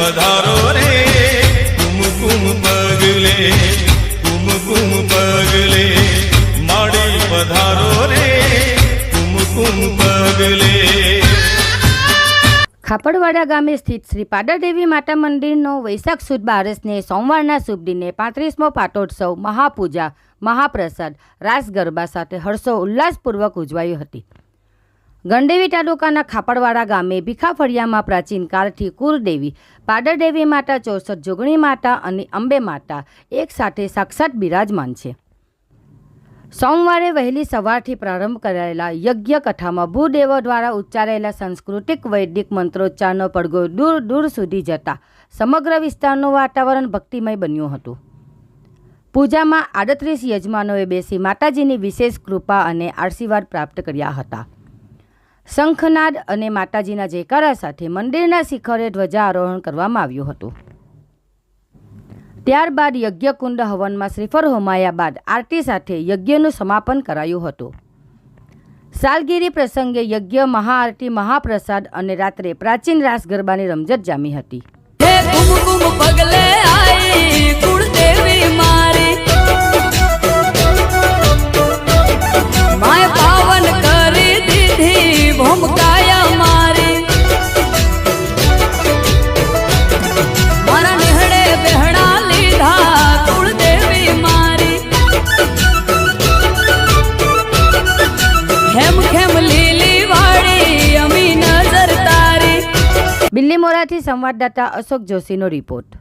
પધારો રે કુમ કુમ પગલે કુમ કુમ પગલે માડે પધારો રે કુમ કુમ પગલે ખાપડવાડા ગામે સ્થિત શ્રી પાડાદેવી માતા મંદિરનો વૈશાખ સુદ બારસને સોમવારના શુભ દિને પાંત્રીસમો પાટોત્સવ મહાપૂજા, મહાપ્રસાદ, રાસ ગરબા સાથે હર્ષો ઉલ્લાસપૂર્વક ઉજવાયો હતી. ગંડેવી તાલુકાના ખાપડવાડા ગામે ભીખાફળિયામાં પ્રાચીન કાળથી કુળદેવી પાડરદેવી માતા, ચોસઠ જોગણી માતા અને અંબે માતા એક સાથે સાક્ષાત બિરાજમાન છે. સોમવારે વહેલી સવારથી પ્રારંભ કરાયેલા યજ્ઞ કથામાં ભૂદેવો દ્વારા ઉચ્ચારેલા સાંસ્કૃતિક વૈદિક મંત્રોચ્ચારનો પડઘો દૂર દૂર સુધી જતા સમગ્ર વિસ્તારનું વાતાવરણ ભક્તિમય બન્યું હતું. પૂજામાં આડત્રીસ યજમાનોએ બેસી માતાજીની વિશેષ કૃપા અને આશીર્વાદ પ્રાપ્ત કર્યા હતા. શંખનાદ અને માતાજીના જયકારા સાથે મંદિરના શિખરે ધ્વજારોહણ કરવામાં આવ્યું હતું. ત્યારબાદ યજ્ઞકુંડ હવનમાં શ્રીફળ હોમાયા બાદ આરતી સાથે યજ્ઞનું સમાપન કરાયું હતું. સાલગીરી પ્રસંગે યજ્ઞ, મહાઆરતી, મહાપ્રસાદ અને રાત્રે પ્રાચીન રાસ ગરબાની રમઝટ જામી હતી. બિલ્લીમોરાથી સંવાદદાતા અશોક જોશીનો રિપોર્ટ.